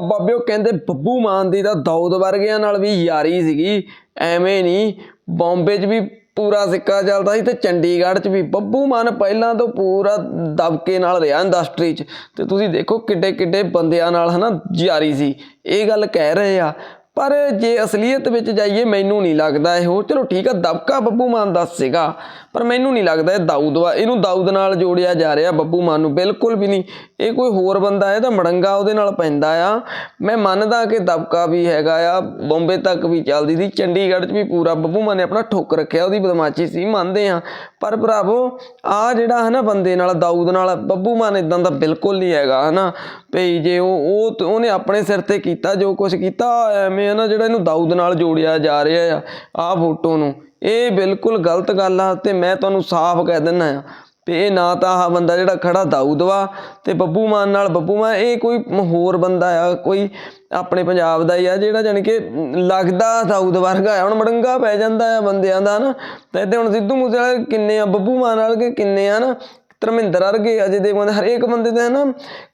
ਬਾਬਿਓ ਕਹਿੰਦੇ ਬੱਬੂ ਮਾਨ ਦੀ ਤਾਂ ਦੌਦ ਵਰਗਿਆਂ ਨਾਲ ਵੀ ਯਾਰੀ ਸੀਗੀ। ਐਵੇਂ ਨਹੀਂ, ਬੰਬੇ 'ਚ ਵੀ ਪੂਰਾ ਸਿੱਕਾ ਚੱਲਦਾ ਸੀ ਤੇ ਚੰਡੀਗੜ੍ਹ 'ਚ ਵੀ। ਬੱਬੂ ਮਾਨ ਪਹਿਲਾਂ ਤੋਂ ਪੂਰਾ ਦਬਕੇ ਨਾਲ ਰਿਹਾ ਇੰਡਸਟਰੀ 'ਚ। ਤੇ ਤੁਸੀਂ ਦੇਖੋ ਕਿੱਡੇ ਕਿੱਡੇ ਬੰਦਿਆਂ ਨਾਲ ਹਨਾ ਯਾਰੀ ਸੀ। ਇਹ ਗੱਲ ਕਹਿ ਰਹੇ ਆ। ਪਰ ਜੇ ਅਸਲੀਅਤ ਵਿੱਚ ਜਾਈਏ, ਮੈਨੂੰ ਨਹੀਂ ਲੱਗਦਾ ਇਹੋ ਚਲੋ ਠੀਕ ਆ, ਦਬਕਾ ਬੱਬੂ ਮਾਨ ਦਾ ਸੀਗਾ, ਪਰ ਮੈਨੂੰ ਨਹੀਂ ਲੱਗਦਾ ਇਹ ਦਾਊਦ ਵਾ ਇਹਨੂੰ ਦਾਊਦ ਨਾਲ ਜੋੜਿਆ ਜਾ ਰਿਹਾ ਬੱਬੂ ਮਾਨ ਨੂੰ। ਬਿਲਕੁਲ ਵੀ ਨਹੀਂ। ਇਹ ਕੋਈ ਹੋਰ ਬੰਦਾ ਹੈ ਤਾਂ ਮੜੰਗਾ ਉਹਦੇ ਨਾਲ ਪੈਂਦਾ ਆ। ਮੈਂ ਮੰਨਦਾ ਕਿ ਦਬਕਾ ਵੀ ਹੈਗਾ ਆ, ਬੰਬੇ ਤੱਕ ਵੀ ਚੱਲਦੀ ਸੀ। ਚੰਡੀਗੜ੍ਹ 'ਚ ਵੀ ਪੂਰਾ ਬੱਬੂ ਮਾਨ ਨੇ ਆਪਣਾ ਠੋਕ ਰੱਖਿਆ, ਉਹਦੀ ਬਦਮਾਸ਼ੀ ਸੀ, ਮੰਨਦੇ ਆ ਪਰ ਭਰਾਵੋ ਆ ਜਿਹੜਾ ਹੈ ਨਾ ਬੰਦੇ ਨਾਲ, ਦਾਊਦ ਨਾਲ, ਬੱਬੂ ਮਾਨ ਇਦਾਂ ਦਾ ਬਿਲਕੁਲ ਨਹੀਂ ਹੈਗਾ ਹਨਾ। ਭਈ ਜੇ ਉਹ ਉਹ ਉਹਨੇ ਆਪਣੇ ਸਿਰ ਤੇ ਕੀਤਾ, ਜੋ ਕੁਝ ਕੀਤਾ, ਐਵੇਂ ਹੈ ਨਾ ਜਿਹੜਾ ਇਹਨੂੰ ਦਾਊਦ ਨਾਲ ਜੋੜਿਆ ਜਾ ਰਿਹਾ ਆ, ਆਹ ਫੋਟੋ ਨੂੰ। ਇਹ ਬਿਲਕੁਲ ਗਲਤ ਗੱਲ ਆ ਤੇ ਮੈਂ ਤੁਹਾਨੂੰ ਸਾਫ਼ ਕਹਿ ਦਿੰਦਾ ਆ। ਤੇ ਇਹ ਨਾ ਤਾਂ ਆਹ ਬੰਦਾ ਜਿਹੜਾ ਖੜਾ ਦਾਊਦ ਵਾ ਤੇ ਬੱਬੂ ਮਾਨ ਨਾਲ, ਬੱਬੂ ਮਾਨ, ਇਹ ਕੋਈ ਹੋਰ ਬੰਦਾ ਆ, ਕੋਈ ਆਪਣੇ ਪੰਜਾਬ ਦਾ ਹੀ ਆ ਜਿਹੜਾ ਜਾਣੀ ਕਿ ਲੱਗਦਾ ਦਾਊਦ ਵਰਗਾ ਆ। ਹੁਣ ਮੜੰਗਾ ਪੈ ਜਾਂਦਾ ਆ ਬੰਦਿਆਂ ਦਾ ਨਾ, ਤੇ ਇੱਥੇ ਹੁਣ ਸਿੱਧੂ ਮੂਸੇਵਾਲੇ ਕਿੰਨੇ ਆ, ਬੱਬੂ ਮਾਨ ਵਾਲੇ ਕਿੰਨੇ ਆ ਨਾ, ਧਰਮਿੰਦਰ ਵਰਗੇ ਅਜੇ ਦੇ ਬੰਦੇ, ਹਰੇਕ ਬੰਦੇ ਦੇ ਨਾ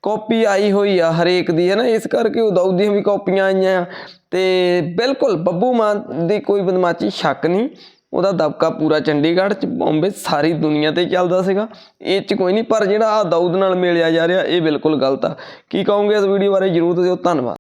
ਕਾਪੀ ਆਈ ਹੋਈ ਆ, ਹਰੇਕ ਦੀ ਹੈ ਨਾ, ਇਸ ਕਰਕੇ ਉਹ ਦਾਊਦ ਦੀਆਂ ਵੀ ਕਾਪੀਆਂ ਆਈਆਂ ਆ। ਤੇ ਬਿਲਕੁਲ ਬੱਬੂ ਮਾਨ ਦੀ ਕੋਈ ਬਦਮਾਸ਼ੀ ਸ਼ੱਕ ਨਹੀਂ। ਉਹਦਾ ਦਬਕਾ ਪੂਰਾ ਚੰਡੀਗੜ੍ਹ ਚ, ਬੰਬੇ ਸਾਰੀ ਦੁਨੀਆ ਤੇ ਚੱਲਦਾ ਸੀਗਾ। ਇਹ ਚ ਕੋਈ ਨਹੀਂ ਪਰ ਜਿਹੜਾ ਆ ਦਾਊਦ ਨਾਲ ਮਿਲਿਆ ਜਾ ਰਿਹਾ, ਇਹ ਬਿਲਕੁਲ ਗਲਤ ਆ। ਕੀ ਕਹੋਗੇ ਇਸ ਵੀਡੀਓ ਬਾਰੇ? ਜਰੂਰ ਦੱਸਿਓ। ਧੰਨਵਾਦ।